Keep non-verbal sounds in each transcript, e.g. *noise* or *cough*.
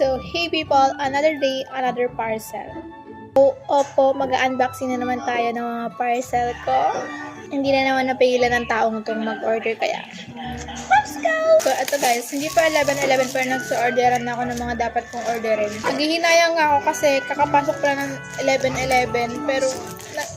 So, hey people, another day, another parcel. O, opo, mag-unboxing na naman tayo ng mga parcel ko. Hindi na naman napigilan ng taong itong mag-order kaya. Let's go! So, ito guys, hindi pa 11-11 pero nagsa-orderan na ako ng mga dapat kong orderin. Naghihinayang ako kasi kakapasok pa ng 11-11 pero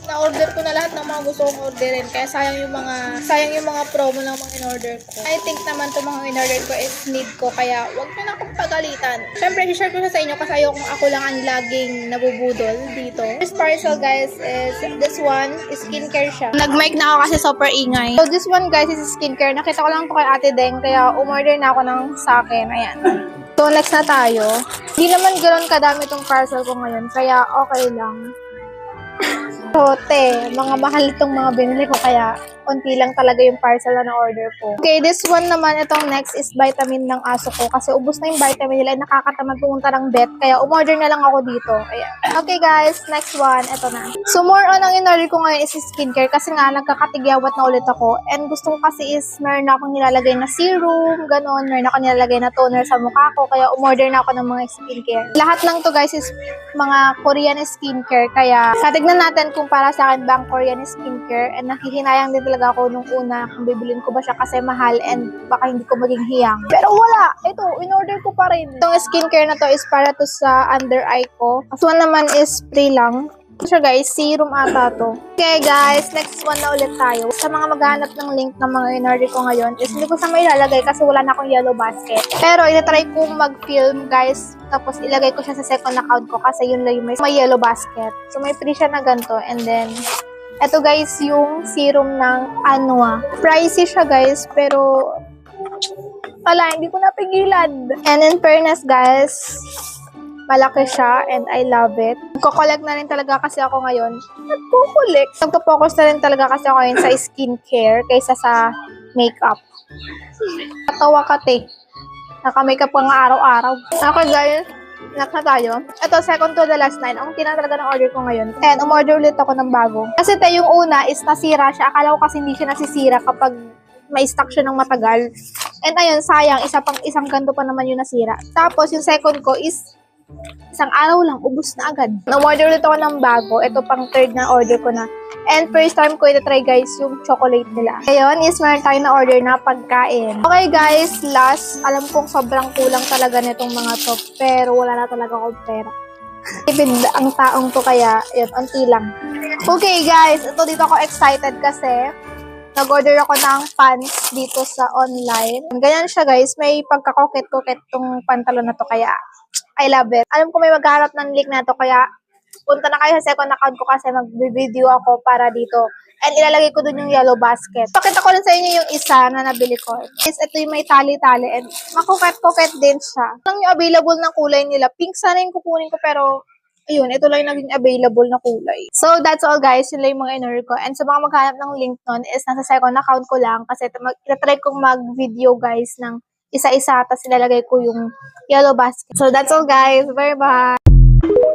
na-order ko na lahat ng mga gusto kong orderin kaya sayang yung mga sayang yung mga promo ng mga in-order ko. I think naman itong mga in-order ko is need ko kaya wag na akong pagalitan. Siyempre, share ko sa inyo kasi ayokong ako lang ang laging nabubudol dito. This parcel guys is this one skincare siya. Nag-mic na ako kasi super ingay. So this one guys is skincare. Nakita ko lang to kay Ate Deng kaya umorder na ako ng sa akin. Ayan. So next na tayo. Hindi naman ganoon kadami tong parcel ko ngayon kaya okay lang. So, te, mga mahal itong mga binili ko kaya konti lang talaga yung parcel na na-order ko. Okay, this one naman, itong next is vitamin ng aso ko kasi ubos na yung vitamin nila nakakatamad pumunta ng vet kaya umorder na lang ako dito. Ayan. Okay guys, next one, ito na. So more on ang in-order ko ngayon is skincare kasi nga nagkakatigyawat na ulit ako and gusto ko kasi is meron akong nilalagay na serum, ganon, meron ako nilalagay na toner sa mukha ko kaya umorder na ako ng mga skincare. Lahat ng to guys is mga Korean skincare kaya tatignan natin kung para sa akin ba ang Korean skincare and nakihinayang din talaga ako nung una kung bibilin ko ba siya kasi mahal and baka hindi ko maging hiyang. Pero wala! Ito, in-order ko pa rin. Itong skincare na to is para to sa under eye ko. This naman is spray lang. Siya guys, serum ata to. Okay guys, next one na ulit tayo. Sa mga maghanap ng link ng mga in-order ko ngayon is hindi ko sa may ilalagay kasi wala na akong yellow basket. Pero itatry ko mag-film guys tapos ilagay ko siya sa second account ko kasi yun lang yung may, may yellow basket. So may free siya na ganito and then ito guys yung serum ng Anua. Pricey siya guys pero wala, hindi ko napigilan. And in fairness guys, malaki siya and I love it. Nagko-collect na rin talaga kasi ako ngayon. Nagko-collect. Nagpo-focus na rin talaga kasi ako ngayon sa skincare kaysa sa makeup. Natawa ka, te. Naka-makeup ka nga araw-araw. Okay, guys. Next na tayo. Ito, second to the last nine. Ang tina talaga ng order ko ngayon. And umorder ulit ako ng bago. Kasi te, yung una is nasira siya. Akala ko kasi hindi siya nasisira kapag may stock siya ng matagal. And ayun, sayang. Isa pang isang ganto pa naman yung nasira. Tapos, yung second ko is isang araw lang, ubus na agad. Na-order ulit ako ng bago. Ito pang third na order ko na. And first time ko ito-try guys, yung chocolate nila. Ngayon is meron tayo na order na pagkain. Okay guys, last, alam kong sobrang kulang talaga nitong mga to. Pero wala na talaga akong pera. *laughs* Tipid ang taong to kaya, yun, unti lang. Okay guys, ito dito ako excited kasi nag-order ako ng pants dito sa online. Ganyan siya guys, may pagka-coquette-coquette tong pantalon na to kaya I love it. Alam ko may magharap ng link na to kaya punta na kayo sa second account ko kasi mag-video ako para dito. And ilalagay ko dun yung yellow basket. Pakita ko lang sa inyo yung isa na nabili ko. Is ito yung may tali-tali and makuket-kuket din siya. Lang yung available na kulay nila. Pink sana yung kukunin ko pero ayun, ito lang yung naging available na kulay. So, that's all guys. Yun lang yung mga in ko. And sa mga maghanap ng link nun is nasa second account ko lang kasi mag- try kong mag-video guys ng isa-isa tapos ilalagay ko yung yellow basket. So, that's all guys. Bye-bye!